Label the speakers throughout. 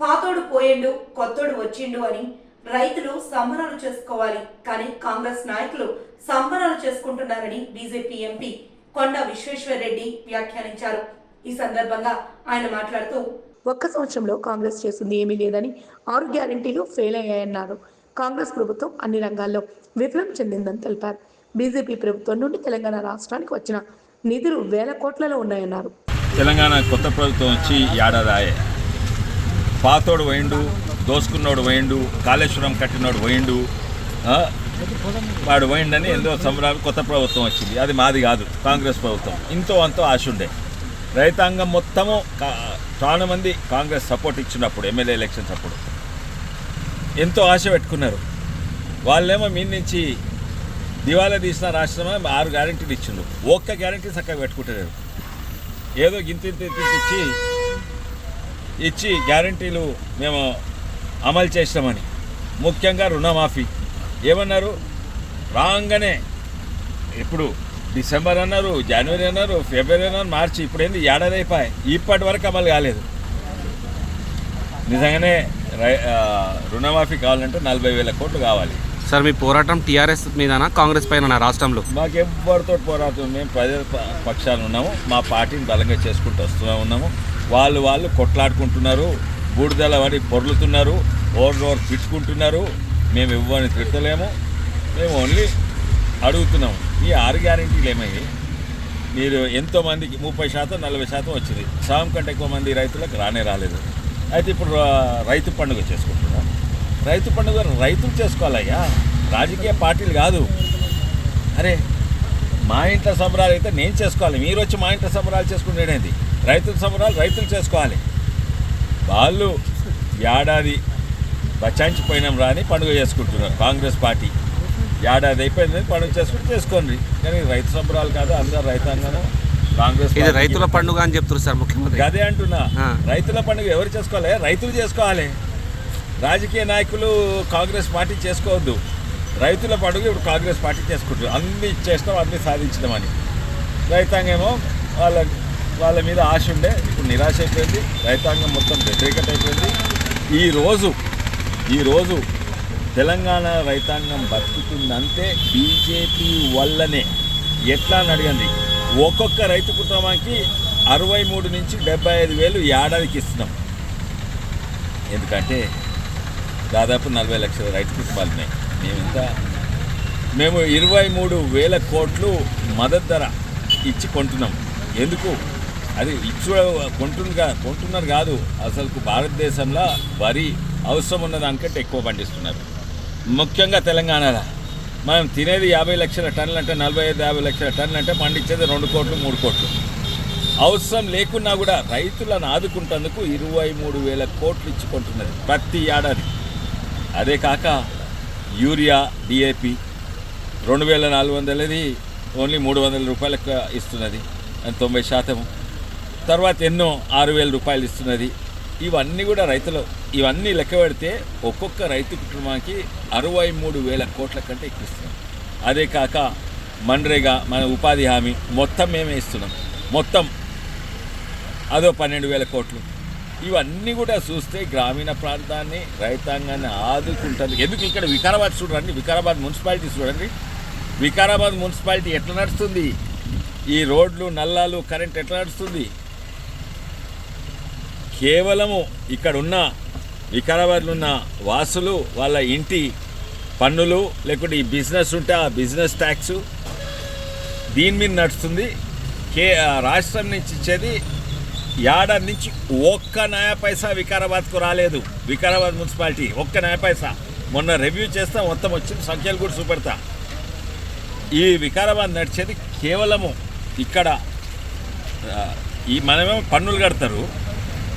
Speaker 1: పాతోడు పోయిండు కొత్తోడు వచ్చిండు అని రైతులు సంబరాలు చేసుకోవాలి. కానీ కాంగ్రెస్ నాయకులు సంబరాలు చేసుకుంటున్నారని బీజేపీ ఎంపీ కొండ విశ్వేశ్వరరెడ్డి వ్యాఖ్యానించారు. ఈ సందర్భంగా ఆయన మాట్లాడుతూ
Speaker 2: ఒక్క సంవత్సరంలో కాంగ్రెస్ చేసింది ఏమీ లేదని ఆరు గ్యారంటీలు ఫెయిల్ అయ్యాయన్నారు. కాంగ్రెస్ ప్రభుత్వం అన్ని రంగాల్లో విఫలం చెందిందని తెలిపారు. బీజేపీ ప్రభుత్వం నుండి తెలంగాణ రాష్ట్రానికి వచ్చిన నిధులు వేల కోట్లలో ఉన్నాయన్నారు.
Speaker 3: తెలంగాణ కొత్త ప్రభుత్వం వచ్చి ఏడాది ఆయే పాతోడు పోయిండు దోసుకున్నోడు పోయిండు కాళేశ్వరం కట్టినోడు పోయిండు వాడు పోయిండని ఎంతో సంబరాలు కొత్త ప్రభుత్వం వచ్చింది. అది మాది కాదు కాంగ్రెస్ ప్రభుత్వం. ఇంతో అంతో ఆశ ఉండే. రైతాంగం మొత్తము చాలా మంది కాంగ్రెస్ సపోర్ట్ ఇచ్చినప్పుడు ఎమ్మెల్యే ఎలక్షన్స్ అప్పుడు. ఎంతో ఆశ పెట్టుకున్నారు. వాళ్ళేమో మీ నుంచి దివాలా తీసిన రాష్ట్రమే ఆరు గ్యారెంటీలు ఇచ్చిండు ఒక్క గ్యారెంటీ చక్కగా పెట్టుకుంటారు ఏదో గింతింత ఇచ్చి ఇచ్చి గ్యారంటీలు మేము అమలు చేసినామని. ముఖ్యంగా రుణమాఫీ. ఏమన్నారు? రాగానే ఇప్పుడు డిసెంబర్ అన్నారు జనవరి అన్నారు ఫిబ్రవరి అన్నారు మార్చి ఇప్పుడు ఏంది ఏడాది అయిపోయాయి ఇప్పటి వరకు అమలు కాలేదు. నిజంగానే రై రుణమాఫీ కావాలంటే నలభై వేల కోట్లు కావాలి.
Speaker 4: సార్ మీ పోరాటం టీఆర్ఎస్ మీదనా కాంగ్రెస్ పైన రాష్ట్రంలో?
Speaker 3: మాకు ఎవరితో పోరాటం మేము ప్రజల పక్షాలు ఉన్నాము. మా పార్టీని బలంగా చేసుకుంటూ వస్తూనే ఉన్నాము. వాళ్ళు వాళ్ళు కొట్లాడుకుంటున్నారు బూడిదల పడి పొర్లుతున్నారు ఓవర్ ఓవర్ పిచ్చుకుంటున్నారు మేము ఇవ్వని తిట్టలేము మేము ఓన్లీ అడుగుతున్నాము. ఈ ఆరు గ్యారెంటీలు ఏమయ్యాయి? మీరు ఎంతోమందికి ముప్పై శాతం నలభై శాతం వచ్చింది. సగం కంటే ఎక్కువ మంది రైతులకు రానే రాలేదు. అయితే ఇప్పుడు రైతు పండుగ చేసుకుంటున్నాం. రైతు పండుగ రైతులు చేసుకోవాలయ్యా. రాజకీయ పార్టీలు కాదు. అరే మా ఇంట్లో సంబరాలు అయితే నేను చేసుకోవాలి. మీరు వచ్చి మా ఇంట్లో సంబరాలు చేసుకునేది రైతుల సంబరాలు రైతులు చేసుకోవాలి. వాళ్ళు ఏడాది బచాయించిపోయినాం రాని పండుగ చేసుకుంటున్నారు కాంగ్రెస్ పార్టీ. ఏడాది అయిపోయింది పండుగ చేసుకుంటే చేసుకోండి. కానీ రైతు సంబరాలు కాదు అందరు రైతాంగం కాంగ్రెస్
Speaker 4: ఇది రైతుల పండుగ అని చెప్తున్నారు సార్ ముఖ్యమంత్రి.
Speaker 3: అదే అంటున్నా. రైతుల పండుగ ఎవరు చేసుకోవాలి? రైతులు చేసుకోవాలి. రాజకీయ నాయకులు కాంగ్రెస్ పార్టీ చేసుకోవద్దు. రైతుల పండుగ ఇప్పుడు కాంగ్రెస్ పార్టీ చేసుకుంటారు అన్ని చేస్తాం అన్ని సాధించడమని రైతాంగమేమో వాళ్ళ వాళ్ళ మీద ఆశ ఉండే ఇప్పుడు నిరాశ అయిపోయింది. రైతాంగం మొత్తం వ్యతిరేకత అయిపోయింది. ఈరోజు ఈరోజు తెలంగాణ రైతాంగం బతుకుతుందంటే బీజేపీ వల్లనే. ఎట్లా అని అడగండి. ఒక్కొక్క రైతు కుటుంబానికి అరవై మూడు నుంచి డెబ్బై ఐదు వేలు ఏడాదికి ఇస్తున్నాం. ఎందుకంటే దాదాపు నలభై లక్షల రైతు కుటుంబాలు ఉన్నాయి మేము మేము ఇరవై మూడు వేల కోట్లు మద్దతు ధర ఇచ్చి కొంటున్నాం. ఎందుకు? అది ఇచ్చు కొంటున్నా కొంటున్నారు కాదు. అసలు భారతదేశంలో వరి అవసరం ఉన్న దానికంటే ఎక్కువ పండిస్తున్నారు. ముఖ్యంగా తెలంగాణలో. మనం తినేది యాభై లక్షల టన్నులు అంటే నలభై ఐదు యాభై లక్షల టన్నులు అంటే పండించేది రెండు కోట్లు మూడు కోట్లు. అవసరం లేకున్నా కూడా రైతులను ఆదుకుంటందుకు ఇరవై మూడు వేల కోట్లు ఇచ్చుకుంటున్నది ప్రతి ఏడాది. అదే కాక యూరియా డిఏపి రెండు వేల నాలుగు వందలది ఓన్లీ మూడు వందల రూపాయలకు ఇస్తున్నది. తొంభై శాతం. తర్వాత ఎన్నో ఆరు వేల రూపాయలు ఇస్తున్నది. ఇవన్నీ కూడా రైతులు ఇవన్నీ లెక్క పెడితే ఒక్కొక్క రైతు కుటుంబానికి అరవై మూడు వేల కోట్ల కంటే ఎక్కువ ఇస్తున్నాం అదే కాక మన్రేగా మన ఉపాధి హామీ మొత్తం మేమే ఇస్తున్నాం. మొత్తం. అదో పన్నెండు వేల కోట్లు. ఇవన్నీ కూడా చూస్తే గ్రామీణ ప్రాంతాన్ని రైతాంగాన్ని ఆదుకుంటుంది. ఎందుకు ఇక్కడ వికారాబాద్ చూడండి వికారాబాద్ మున్సిపాలిటీ చూడండి. వికారాబాద్ మున్సిపాలిటీ ఎట్లా నడుస్తుంది? ఈ రోడ్లు నల్లాలు కరెంట్ ఎట్లా నడుస్తుంది? కేవలము ఇక్కడ ఉన్న వికారాబాద్లో ఉన్న వాసులు వాళ్ళ ఇంటి పన్నులు లేకుంటే ఈ బిజినెస్ ఉంటే ఆ బిజినెస్ ట్యాక్స్ దీని మీద నడుస్తుంది. కే ఆ రాష్ట్రం నుంచి ఇచ్చేది ఏడాది నుంచి ఒక్క నయా పైసా వికారాబాద్కు రాలేదు. వికారాబాద్ మున్సిపాలిటీ ఒక్క నయా పైసా. మొన్న రివ్యూ చేస్తా మొత్తం వచ్చింది సంఖ్యలు కూడా చూపెడతా. ఈ వికారాబాద్ నడిచేది కేవలము ఇక్కడ ఈ మనమేమో పన్నులు కడతారు.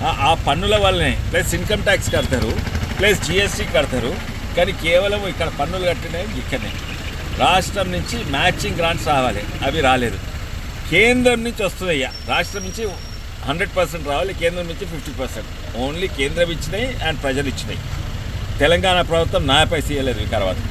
Speaker 3: ఆ- ఆ పన్నుల వల్లనే ప్లస్ ఇన్కమ్ ట్యాక్స్ కడతారు ప్లస్ జిఎస్టీ కడతారు. కానీ కేవలం ఇక్కడ పన్నులు కట్టినవి ఇక్కడనే. రాష్ట్రం నుంచి మ్యాచింగ్ గ్రాంట్స్ రావాలి అవి రాలేదు. కేంద్రం నుంచి వస్తున్నాయి రాష్ట్రం నుంచి హండ్రెడ్ పర్సెంట్ రావాలి కేంద్రం నుంచి ఫిఫ్టీ పర్సెంట్. ఓన్లీ కేంద్రం ఇచ్చినాయి అండ్ ప్రజలు ఇచ్చినాయి. తెలంగాణ ప్రభుత్వం నాపై చేయలేదు వికారాబాద్